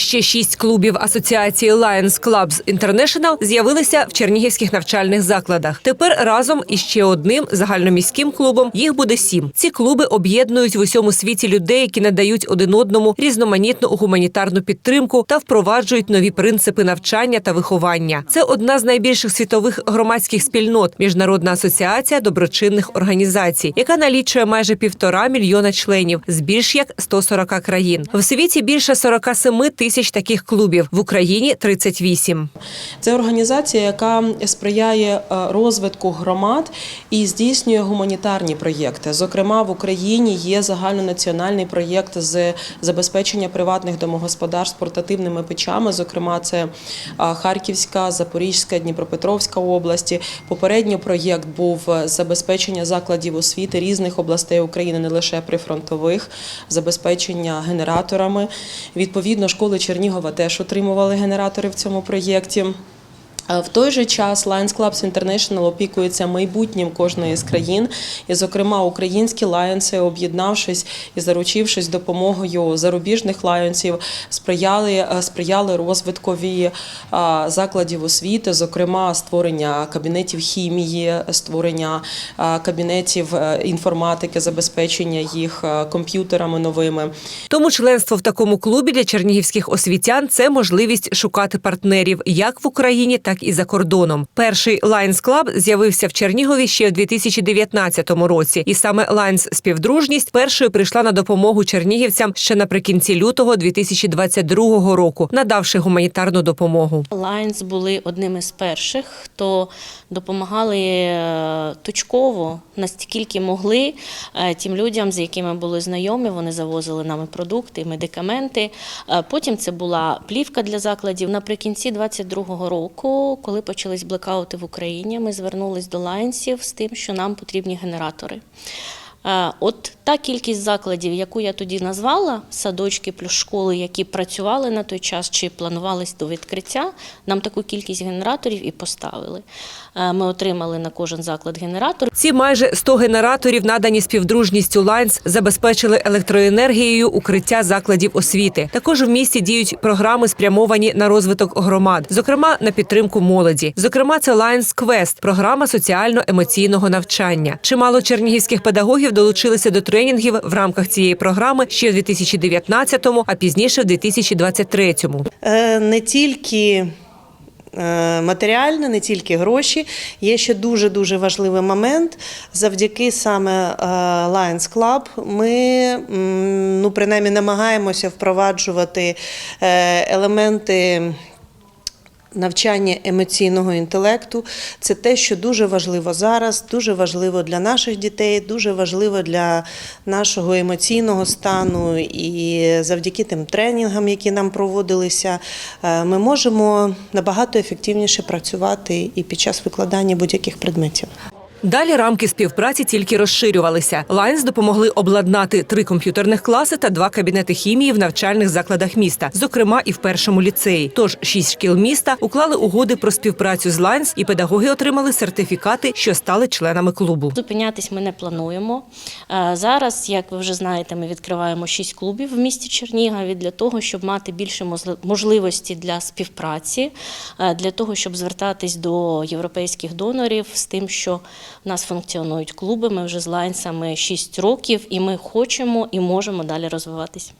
Ще шість клубів асоціації Lions Clubs International з'явилися в чернігівських навчальних закладах. Тепер разом із ще одним загальноміським клубом їх буде сім. Ці клуби об'єднують в усьому світі людей, які надають один одному різноманітну гуманітарну підтримку та впроваджують нові принципи навчання та виховання. Це одна з найбільших світових громадських спільнот міжнародна асоціація доброчинних організацій, яка налічує майже півтора мільйона членів з більш як 140 країн. В світі більше 47 тисяч таких клубів в Україні 38. Це організація, яка сприяє е, розвитку громад і здійснює гуманітарні проєкти. Зокрема, в Україні є загальнонаціональний проєкт з забезпечення приватних домогосподарств портативними печами. Зокрема, це е, Харківська, Запорізька, Дніпропетровська області. Попередньо проєкт був е, забезпечення закладів освіти різних областей України, не лише прифронтових, забезпечення генераторами. Відповідно, школи Чернігова теж отримували генератори в цьому проєкті. Е, В той же час Lions Clubs International опікується майбутнім кожної з країн, і, зокрема, українські лайонси, об'єднавшись і заручившись допомогою зарубіжних лайонсів, сприяли, е, сприяли розвиткові е, закладів освіти, зокрема, створення кабінетів хімії, створення кабінетів інформатики, забезпечення їх комп'ютерами новими. Тому членство в такому клубі для чернігівських освітян це можливість шукати партнерів як в Україні, так і за кордоном. Перший Lions Club з'явився в Чернігові ще у 2019 році, і саме Lions співдружність першою прийшла на допомогу чернігівцям ще наприкінці лютого 2022 року, надавши гуманітарну допомогу. Lions були одним із перших, хто допомагали е, точково, настільки могли е, тим людям, з якими були знайомі. Вони завозили нам і продукти, медикаменти. Е, Потім це була плівка для закладів. Наприкінці 22-го року, коли почались блекаути в Україні, ми звернулись до Лайнсів з тим, що нам потрібні генератори. От та кількість закладів, яку я тоді назвала, садочки плюс школи, які працювали на той час чи планувались до відкриття, нам таку кількість генераторів і поставили. Ми отримали на кожен заклад генератор. Ці майже 100 генераторів, надані співдружністю Лайнс, забезпечили електроенергією укриття закладів освіти. Також в місті діють програми, спрямовані на розвиток громад, зокрема на підтримку молоді. Зокрема, це Lions Quest – програма соціально-емоційного навчання. Чимало чернігівських педагогів долучилися до тренінгів в рамках цієї програми ще в 2019-му, а пізніше в 2023-му. Е, не тільки е, матеріальне, не тільки гроші. Є ще дуже дуже важливий момент. Завдяки саме е, Lions Club ми ну, принаймні намагаємося впроваджувати елементи. Навчання емоційного інтелекту це те, що дуже важливо зараз, дуже важливо для наших дітей, дуже важливо для нашого емоційного стану. І завдяки тим тренінгам, які нам проводилися, е, ми можемо набагато ефективніше працювати і під час викладання будь-яких предметів. Далі рамки співпраці тільки розширювалися. Лайнс допомогли обладнати три комп'ютерних класи та два кабінети хімії в навчальних закладах міста, зокрема і в першому ліцеї. Тож шість шкіл міста уклали угоди про співпрацю з Лайнс, і педагоги отримали сертифікати, що стали членами клубу. Зупинятись ми не плануємо. Е, Зараз, як ви вже знаєте, ми відкриваємо шість клубів в місті Чернігові для того, щоб мати більше можливості для співпраці, е, для того, щоб звертатись до європейських донорів з тим, що в нас функціонують клуби. Ми вже з лайнсами 6 років, і ми хочемо і можемо далі розвиватись.